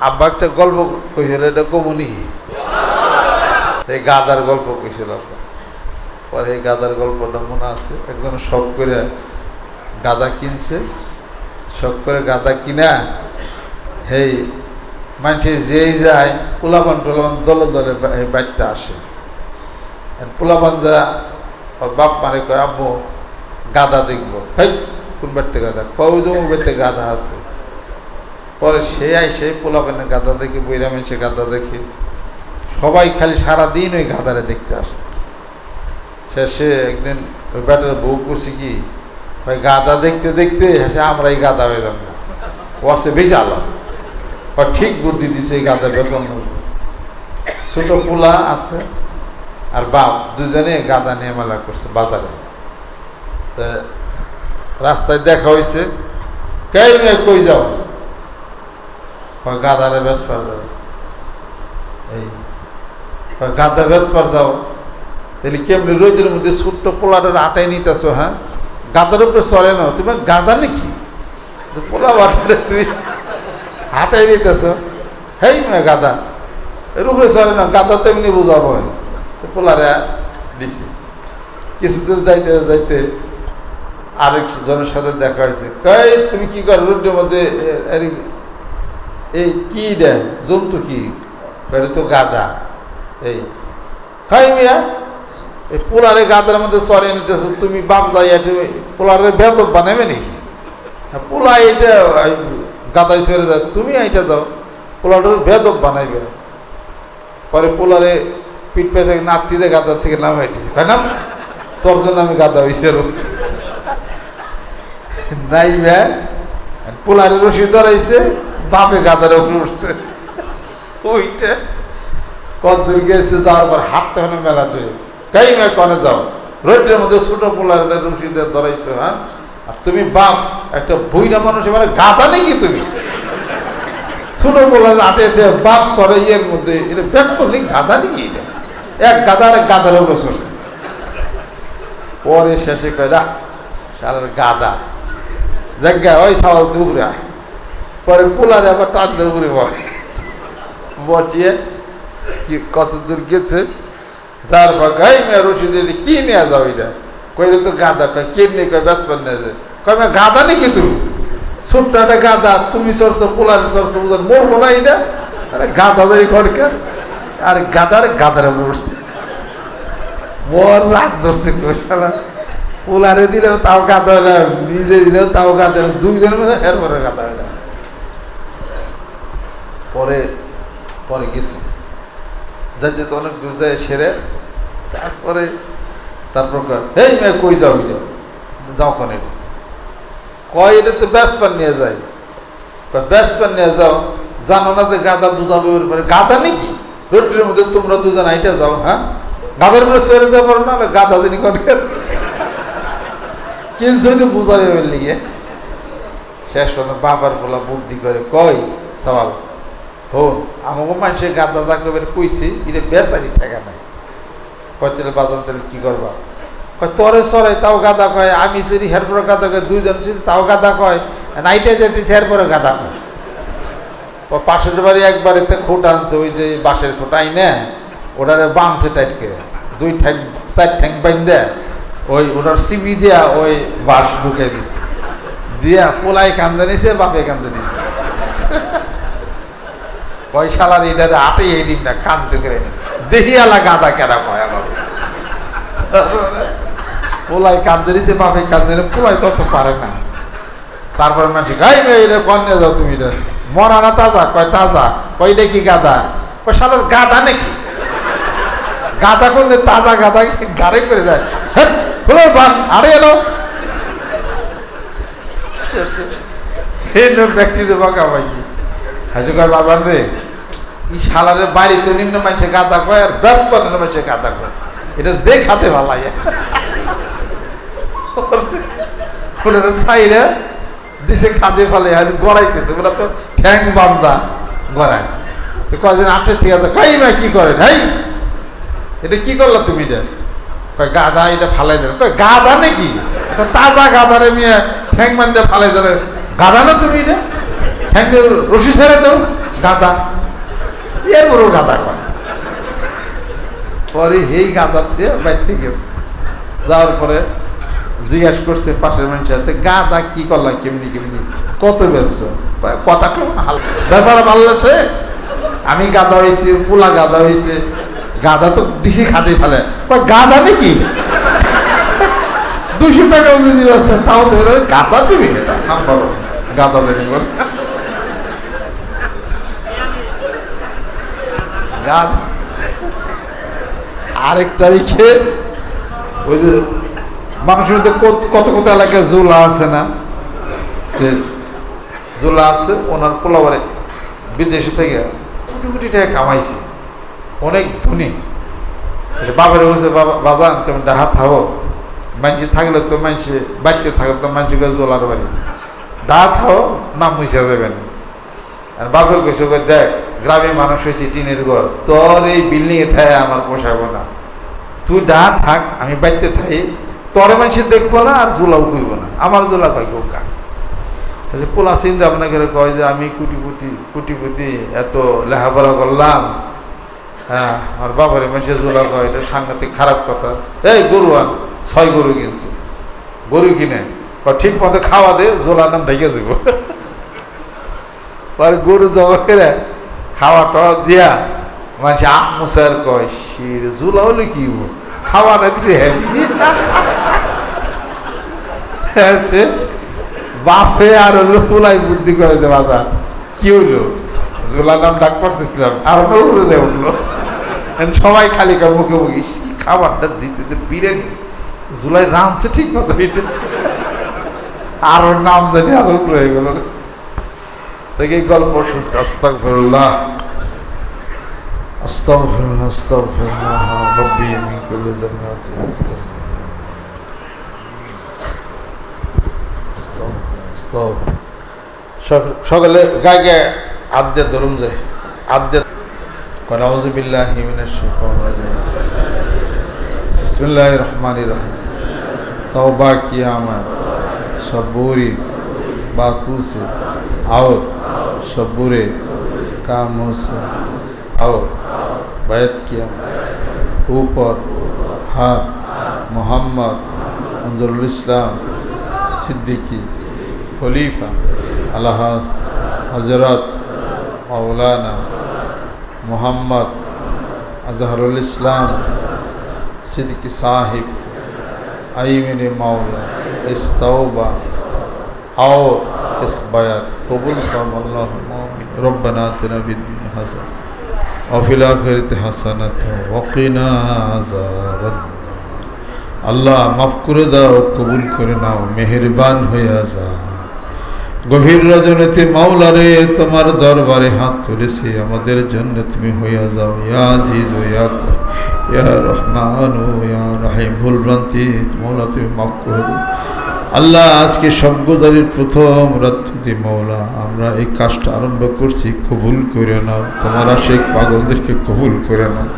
আব্বা একটা গল্প কইছিল, এটা কমুনি এই গাদার গল্প কইছিল আব্বা। পরে এই গাদার গল্পটা মনে আছে, একজন শখ করে গাদা কিনছে। শখ করে গাদা কিনা হেই মানুষে যেই যায়, পোলাপান টোলাপান দলে দলে বা- এই বাড়িতে আসে। পোলাপান যা বাপ মারে কয়, আব্বু, গাদা দেখব। হেই, কোন বাড়িতে গাদা? তো বাড়িতে গাদা আছে। পরে সে আই সে পোলাপানে গাদা দেখে, বইরা সে গাদা দেখে। সবাই খালি সারাদিন ওই গাদারে দেখতে আসে। শেষে একদিন ওই ব্যাটার বউ করছি কি, ওই গাদা দেখতে দেখতে সে আমরা এই গাদা হয়ে যাব। না ওয়াসে বেশি আলাম বা ঠিক বুদ্ধি দিছে এই গাদা বেসন ছোটো পোলা আছে আর বাপ, দুজনে গাদা নিয়ে মেলা করছে বাজারে। রাস্তায় দেখা হয়েছে কে কই যাও? গাদারে বেসপার যাও এই গাদা বেসপার যাও। তাহলে কেমনি রোদের মধ্যে ছোট্ট পোলাটার আটাই নিতেছো হ্যাঁ? গাদার উপরে চলে না? তুমি গাদা নাকি? পোলা বাটারে তুমি হাঁটাই নিতেছ। হেই গাদা, এর উপরে চলে না? গাদা তো এমনি বোঝাবো। তো পোলারে দিছি। কিছু দূর যাইতে যাইতে আরেক জনের সাথে দেখা হয়েছে। কই তুমি কি কর? রোডের মধ্যে এই কি দে? জন্তু কি? এটা তো গাদা এই খাই মিয়া। এই পোলারে গাদার মধ্যে সরে নিতেছ তুমি বাপ যাই পোলারে বেতব বানাবে নাকি? হ্যাঁ, পোলা এই গাদায় সরে যায় তুমি এইটা দাও। পোলাটা বেদব বানাইবে। পরে পোলারে পিঠ পেঁচে নাতিতে গাদা থেকে নামাই দিছে। কয় না তোর জন্য আমি গাদা হয়েছি আরও। নাই ম্যা। পোলারে রশি ধরাইছে। বাপে গাদার উপরে উঠছে। ওইটা। কদ্দূর গেছে যাওয়ার পর হাত তখন মেলা ধরে কাই মে কনে যাও। রোডের মধ্যে ছোট পোলার রশিদে ধরাইছো হ্যাঁ? আর তুমি বাপ একটা বইরা মানুষ মানে গাদা নাকি তুমি? ছোট পোলার আটেতে বাপ সরে ইয়ের মধ্যে এটা ব্যাগ করলে গাদা নাকি এটা? এক গাদা আর এক গাদার উপরে চড়ছে। পরে শেষে কয় না শালার গাদা জায়গা ওই সাওয়াল তুই। পরে পোলারে আবার টানলে উপরে বসিয়ে কি কত দূর গেছে? যার পর গাই মেয়ে এলি কি নিয়ে যাও এটা? কইলে তো গাদা কয়, কেমনি? কয়, ব্যাসপান নিয়ে যায় কয় গাদা নাকি তুমি? ছোট্ট একটা গাদা তুমি সরছো পোলারে সরছো বুঝার মরবো না এটা? আরে গাদা দেয় খড়কার আর গাদার গাদারে বসছে মোর, রাগ ধরছে পোলারে দিলেও তাও গাদা নিজে দিলেও তাও গাদা দুইজনের মধ্যে এরপরে গাদা হয় পরে পরে গেছে। যাতে তো অনেক দূর যায় সেরে তারপরে তারপর হেই মেয়ে, কই যাও এটা যাও কনে কয়, এটা তো ব্যাসপান নিয়ে যায় ব্যাসপান নিয়ে যাও। জানো না যে গাদা বুঝাবে পরে? গাদা নাকি? রোডের মধ্যে তোমরা দুজন আইটা যাও হ্যাঁ? গাদার উপরে সরে যাও পারো না গাঁদা দিনই কনকের কিনছো তো বুঝাবে লিগে। শেষ পর্যন্ত বাবার বলা বুদ্ধি করে কয় সবাল হন আমাকে মানুষের গাদা দা কবে কইছি এটা বেসারি ঠেকা নাই। কয়, তাহলে বাজান কি করবা? কয়, তরে সরাই, তাও গাদা কয়, আমি সরি হেরপরে গাদা কয়, দুইজন ছিল তাও গাদা কয় নাইটে যেতেছি হেরপরে গাদা কয়। ও পাশের বাড়ি একবারেতে খোট আনছে, ওই যে বাঁশের খোট আই না ওটারে বাঁধছে টাইট করে, দুই ঠ্যাং, চার ঠ্যাং বাইন দেয় ওই ওটার সিবি দিয়া ওই বাঁশ ঢুকে দিছে। দিয়া পোলাই কান্দে নিছে, বাপে কান্দে নিছে। কয় শালার এটারে আটে এই দিন না কান্দে করে নি দেখি আলা গাদা কেনা কয় আমার পোলাই কান্দে নিছে বাপে কান্দে নি পোলাই তত পারে না তারপরে মানুষ গাই মেয়ে এটা কন্যা যাও তুমি এটা মরা না তাজা কয় তাজা কয় দেখি গাদা কয় শালার গাদা নাকি গাদা করলে তাজা গাদা গাড়ি করে দেয় হ্যাঁ বান আরে এলো এলো ব্যক্তিতে বাঁকা পাইছি হাসি কয় বাবার রে এই শালারে বাড়িতে নিম্ন মানুষে গাদা কয় আর ব্যস্ত নিম্ন মানুষে গাদা কয়। এটা দেখাতে ভালো ফুলের সাইরে, দিছে খাদে ফেলে, আর গড়াইতেছে, ওরা তো ঠ্যাং বান্দা গড়ায়। তো কদিন আটে থেকে তো খাই না কি করেন হাই এটা কি করলা তুমি এটা? কয়, গাদা, এটা ফালাই দেন। কয়, গাদা নাকি? এটা তাজা গাদা রে মিয়া ঠ্যাং বান্ধে ফালাই দেন। গাদা না তুমি এটা? ইউ রশি ছেড়ে দাও গাদা। এর বড় গাদা কয়। পরে এই গাদা থেকে বাইতে গেছে যাওয়ার পরে জিজ্ঞাসা করছে পাশের মানুষের হাতে গাদা কি করলাম কেমনি কেমনি? কত বেচছ কথা কেমন হাল বেচারা ভালো লাগছে আমি গাদা হয়েছি, পোলা গাদা হয়েছে। গাদা তো দিছি খাতে ফেলে। গাদা নাকি? দুশো টাকা যদি ব্যবস্থা তাও তো গাদা দিবি এটা নাম গাদা দেবে গাদ আরেক তারিখে ওই যে মানুষের মধ্যে কত কত এলাকায় জোলা আছে না? জোলা আছে, ওনার পোলাবারে বিদেশে থেকে কোটি কোটি টাকা কামাইছে। অনেক ধনী। বাবার বলছে, বাবা বাবা, তুমি ডাহা থাকো। মানুষ থাকলে তো মানুষ বাড়িতে থাকলে তো মানুষকে জোলার বাড়ি। ডাহা থাও নাম মুছে যাবেন। বাপে কইছে কই, দেখ গ্রামে মানুষ হয়েছে টিনের ঘর তোর এই বিল্ডিংয়ে থাকে আমার পোষাবো না। তুই ডা থাক আমি বাড়িতে থাকি তোর মানুষের দেখব না আর জোলাও কইব না। আমার জোলা কয় কেউ কা আচ্ছা, পোলা চিন্তা আপনাকে কয় যে আমি কুটিপুটি কুটিপুটি এত লেখাপড়া করলাম। হ্যাঁ আর বাবারে মানুষের জোলা কয় এটা সাংঘাতিক খারাপ কথা। এই গরু আন ছয় গরু কিনছে। গরু কিনে। ঠিক মতো খাওয়া দে জোলার নাম ঢেকে যাব পরে গরু জমা করে খাওয়া টাওয়া দিয়া? মানুষ আখ মুসার কয়, শির জুলা হলে কি খাওয়া না দিছে হ্যাঁ সে বাপে আর হলো ফুলাই বুদ্ধি করে দে বাবা, কি হইল? জোলা নাম ডাক পারছিলাম, আর উড়ে দেয় উঠল। সবাই খালি কার মুখে মুখে কি খাবারটা দিছে যে বিরিয়ানি? জুলাই রাঁধছে ঠিক মতো এটা। আর নাম জানি আরও রয়ে গেল। থেকে এই গল্প শুনছে আস্তাগফিরুল্লাহ আস্তাগফিরুল্লাহ আস্তাগফিরুল্লাহ রব্বি মিন কুল্লি যামরাতিন আস্তাগফিরুল্লাহ আস্তাগফিরুল্লাহ, আস্তাগফিরুল্লাহ। সক- সকালে গায়ে গায়ে আদ্যে ধরুন যায় আদ্যে নাউজুবিল্লাহ মিনাশ শাইতানির রাজিম বিসমিল্লাহির রহমানির রহিম तौबा किया मैं सबूरी बातों से और सबूरे कामों से और बैत किया। ऊपर, हाथ, मोहम्मद मंजरुल सिद्दीकी, खलीफा अलहास हज़रत, मौलाना मोहम्मद अजहरुल इस्लाम, सिद्दीकी साहिब आई मेरे मौला, इस तौबा। और إصبعك قبول فهم اللهم ربنا آتنا في الدنيا حسنة وفي الآخرة حسنة وقنا عذاب আল্লাহ মাফ করে দাও, কবুল করে নাও, মেহেরবান হইয়া যা গভীর রজনীতে মাওলারে তোমার দরবারে হাত তুলেছি, আমাদের জন্য তুমি হইয়া যাও। ইয়া আজিজ ইয়া ইয়া রহমান ইয়া রাহিম। ভুল ভ্রান্তি মৌলা তুমি মাফ করে দাও। আল্লাহ আজকে সভ্যতারির প্রথম রাত্রিতে মৌলা আমরা এই কাজটা আরম্ভ করছি, কবুল করে নাও। তোমার আশেখ পাগলদেরকে কবুল করে নাও।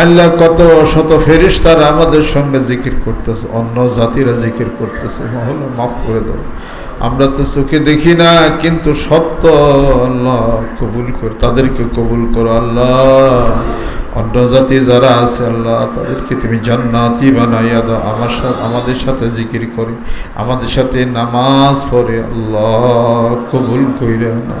আল্লাহ কত শত ফেরিস তারা আমাদের সঙ্গে জিকির করতেছে, অন্য জাতিরা জিকির করতেছে। মহল্লা মাফ করে দাও। আমরা তো চোখে দেখি না, কিন্তু সত্য আল্লাহ কবুল কর তাদেরকে কবুল করো আল্লাহ। অন্য জাতি যারা আছে আল্লাহ, তাদেরকে তুমি জান্নাতি বানাইয়া দাও। আমার সাথে, আমাদের সাথে জিকির করে, আমাদের সাথে নামাজ পড়ে, আল্লাহ কবুল কইরা না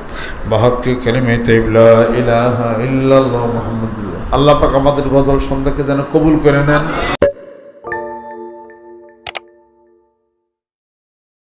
বাহাক্কি কালিমে তাইবলা ইলাহা ইল্লাল্লাহ মুহাম্মাদুল্লাহ। আল্লাহ পাক আমাদের গজল সন্ধ্যাকে যেন কবুল করে নেন।